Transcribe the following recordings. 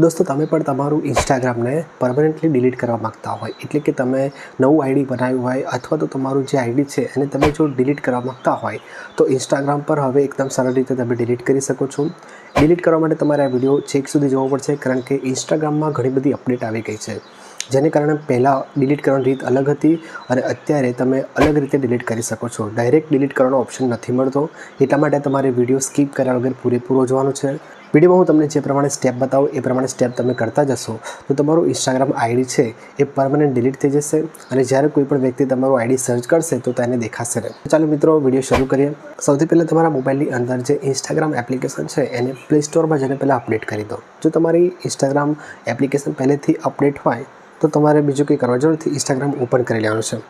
દોસ્તો, તમે પણ તમારું ઇન્સ્ટાગ્રામને પરમનન્ટલી ડિલીટ કરવા માગતા હોય, એટલે કે તમે નવું આઈડી બનાવ્યું હોય, અથવા તો તમારું જે આઈડી છે એને તમે જો ડિલીટ કરવા માગતા હોય, તો ઇન્સ્ટાગ્રામ પર હવે એકદમ સરળ રીતે તમે ડિલીટ કરી શકો છો. ડિલીટ કરવા માટે તમારે આ વીડિયો છેક સુધી જોવો પડશે, કારણ કે ઇન્સ્ટાગ્રામમાં ઘણી બધી અપડેટ આવી ગઈ છે. જેને કારણે પહેલાં ડિલીટ કરવાની રીત અલગ હતી, અને અત્યારે તમે અલગ રીતે ડિલીટ કરી શકો છો. ડાયરેક્ટ ડિલીટ કરવાનો ઓપ્શન નથી મળતો. એટલા માટે તમારે વીડિયો સ્કીપ કર્યા વગર પૂરેપૂરો જોવાનું છે. વિડીયોમાં હું તમને જે પ્રમાણે સ્ટેપ બતાવું, એ પ્રમાણે સ્ટેપ તમે કરતા જશો, તો તમારું ઇન્સ્ટાગ્રામ આઈડી છે, એ પરમનન્ટ ડિલીટ થઈ જશે અને જ્યારે કોઈ પણ વ્યક્તિ તમારું આઈડી સર્ચ કરશે, તો તેને દેખાશે નહીં. ચાલો મિત્રો, વીડિયો શરૂ કરીએ. સૌથી પહેલાં તમારા મોબાઈલની અંદર જે ઇન્સ્ટાગ્રામ એપ્લિકેશન છે, એને પ્લે સ્ટોરમાં જઈને પહેલાં અપડેટ કરી દો. જો તમારી ઇન્સ્ટાગ્રામ એપ્લિકેશન પહેલેથી અપડેટ હોય, તો તમારે બીજું કંઈ કરવા જરૂરથી ઇન્સ્ટાગ્રામ ઓપન કરી લેવાનું છે.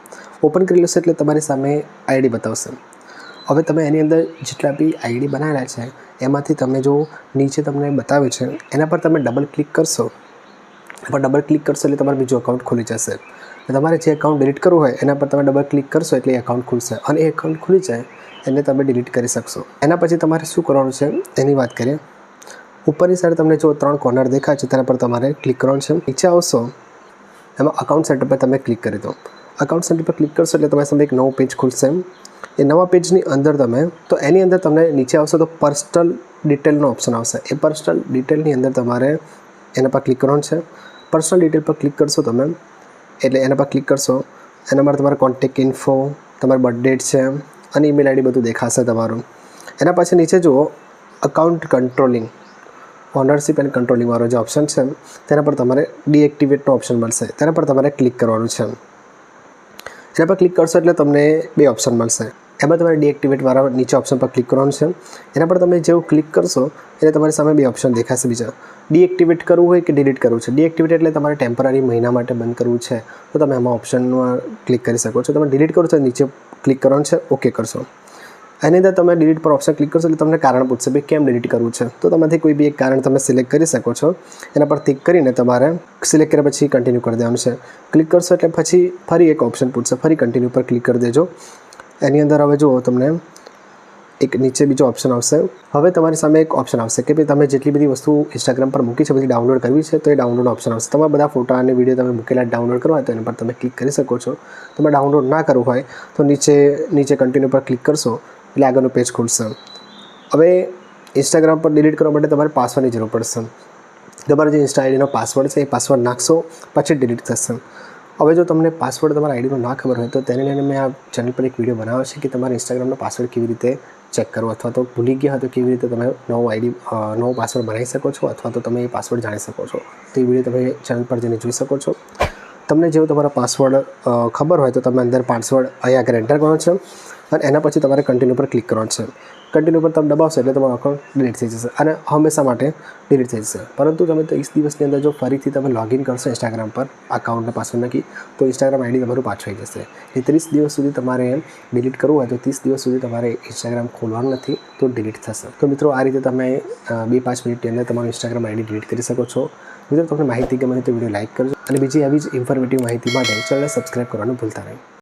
ઓપન કરી લેશે એટલે તમારી સામે આઈડી બતાવશે. હવે તમે એની અંદર જેટલા બી આઈડી બનાવેલા છે, એમાંથી તમે જો નીચે તમને બતાવે છે, એના પર તમે ડબલ ક્લિક કરશો. પર ડબલ ક્લિક કરશો એટલે તમારું બીજું અકાઉન્ટ ખુલી જશે. તમારે જે એકાઉન્ટ ડિલીટ કરવું હોય, એના પર તમે ડબલ ક્લિક કરશો એટલે એ એકાઉન્ટ ખુલશે. અને એ એકાઉન્ટ ખુલી જાય, એને તમે ડિલીટ કરી શકશો. એના પછી તમારે શું કરવાનું છે, એની વાત કરીએ. ઉપરની સાઈડ તમને જો ત્રણ કોર્નર દેખાય છે, તેના પર તમારે ક્લિક કરવાનું છે. નીચે આવશો, એમાં અકાઉન્ટ સેટઅપ પર તમે ક્લિક કરી દો. અકાઉન્ટ સેન્ટર પર ક્લિક કરશો એટલે તમારી સામે એક નવું પેજ ખુલશે. એ નવા પેજની અંદર તમે, તો એની અંદર તમને નીચે આવશે તો પર્સનલ ડિટેલનો ઓપ્શન આવશે. એ પર્સનલ ડિટેલની અંદર તમારે એના પર ક્લિક કરવાનું છે. પર્સનલ ડિટેલ પર ક્લિક કરશો તમે, એટલે એના પર ક્લિક કરશો. એના માટે તમારે કોન્ટેક ઇન્ફો તમારી બર્થ ડેટ છે, અને ઈમેલ આઈડી બધું દેખાશે તમારું. એના પછી નીચે જુઓ અકાઉન્ટ કંટ્રોલિંગ ઓનરશિપ એન્ડ કંટ્રોલિંગવાળો જે ઓપ્શન છે, તેના પર તમારે ડીએક્ટિવેટનો ઓપ્શન મળશે. તેના પર તમારે ક્લિક કરવાનું છે. એના પર ક્લિક કરશો એટલે તમને બે ઓપ્શન મળશે. એમાં તમારે ડીએક્ટિવેટવાળા નીચે ઓપ્શન પર ક્લિક કરવાનું છે. એના પર તમે જેવું ક્લિક કરશો, એટલે તમારી સામે બે ઓપ્શન દેખાશે બીજા. ડીએક્ટિવેટ કરવું હોય કે ડિલીટ કરવું છે? ડીએક્ટિવેટ એટલે તમારે ટેમ્પરરી મહિના માટે બંધ કરવું છે. તો તમે એમાં ઓપ્શનમાં ક્લિક કરી શકો છો. તમે ડિલીટ કરો છો, નીચે ક્લિક કરવાનું છે ઓકે કરશો. એની અંદર તમે ડિલીટ પર ઓપ્શન ક્લિક કરશો એટલે તમને કારણ પૂછશે ભાઈ કેમ ડિલીટ કરવું છે. તો તમારાથી કોઈ બી એક કારણ તમે સિલેક્ટ કરી શકો છો. એના પર ક્લિક કરીને તમારે સિલેક્ટ કર્યા પછી કન્ટિન્યુ કરી દેવાનું છે. ક્લિક કરશો એટલે પછી ફરી એક ઓપ્શન પૂછશે. ફરી કન્ટિન્યુ પર ક્લિક કરી દેજો. એની અંદર હવે જુઓ તમને એક નીચે બીજો ઓપ્શન આવશે. હવે તમારી સામે એક ઓપ્શન આવશે કે ભાઈ તમે જેટલી બધી વસ્તુ ઇન્સ્ટાગ્રામ પર મૂકી છે, બધી ડાઉનલોડ કરવી છે, તો એ ડાઉનલોડ ઓપ્શન આવશે. તમારા બધા ફોટા અને વીડિયો તમે મૂકેલા ડાઉનલોડ કરવા હોય તો એના પર તમે ક્લિક કરી શકો છો. તમે ડાઉનલોડ ના કરવું હોય તો નીચે નીચે કન્ટિન્યુ પર ક્લિક કરશો. એટલે આગળનું પેજ ખુલશે. હવે ઇન્સ્ટાગ્રામ પર ડિલીટ કરવા માટે તમારે પાસવર્ડની જરૂર પડશે. તમારો જે ઇન્સ્ટા આઈડીનો પાસવર્ડ છે, એ પાસવર્ડ નાખશો, પછી ડિલીટ થશે. હવે જો તમને પાસવર્ડ તમારા આઈડીનો ના ખબર હોય તો તેને લઈને મેં આ ચેનલ પર એક વીડિયો બનાવ્યો છે કે તમારા ઇન્સ્ટાગ્રામનો પાસવર્ડ કેવી રીતે ચેક કરવો અથવા તો ભૂલી ગયા તો કેવી રીતે તમે નવો આઈડી નવો પાસવર્ડ બનાવી શકો છો અથવા તો તમે એ પાસવર્ડ જાણી શકો છો. તો એ વીડિયો તમે ચેનલ પર જઈને જોઈ શકો છો. તમને જેવો તમારો પાસવર્ડ ખબર હોય તો તમે અંદર પાસવર્ડ અહીંયા આગળ એન્ટર કરો છો. અને એના પછી તમારે કન્ટિન્યુ પર ક્લિક કરવાનું છે. કન્ટિન્યુ પર તમે દબાવશો એટલે તમારો અકાઉન્ટ ડિલીટ થઈ જશે અને હંમેશા માટે ડિલીટ થઈ જશે. પરંતુ તમે ત્રીસ દિવસની અંદર જો ફરીથી તમે લોગિન કરશો ઇન્સ્ટાગ્રામ પર અકાઉન્ટને પાસવર્ડ નાખી તો ઇન્સ્ટાગ્રામ આઈડી તમારું પાછું આવી જશે. એ ત્રીસ દિવસ સુધી તમારે ડિલીટ કરવું હોય તો ત્રીસ દિવસ સુધી તમારે ઇન્સ્ટાગ્રામ ખોલવાનું નથી, તો ડિલીટ થશે. તો મિત્રો, આ રીતે તમે બે પાંચ મિનિટની અંદર તમારું ઇન્સ્ટાગ્રામ આઈડી ડિલીટ કરી શકો છો. મિત્રો, તમને માહિતી ગમે તો વીડિયો લાઇક કરજો. અને બીજી આવી જ ઇન્ફોર્મેટિવ માહિતી માટે ચેનલને સબસ્ક્રાઈબ કરવાનું ભૂલતા નહીં.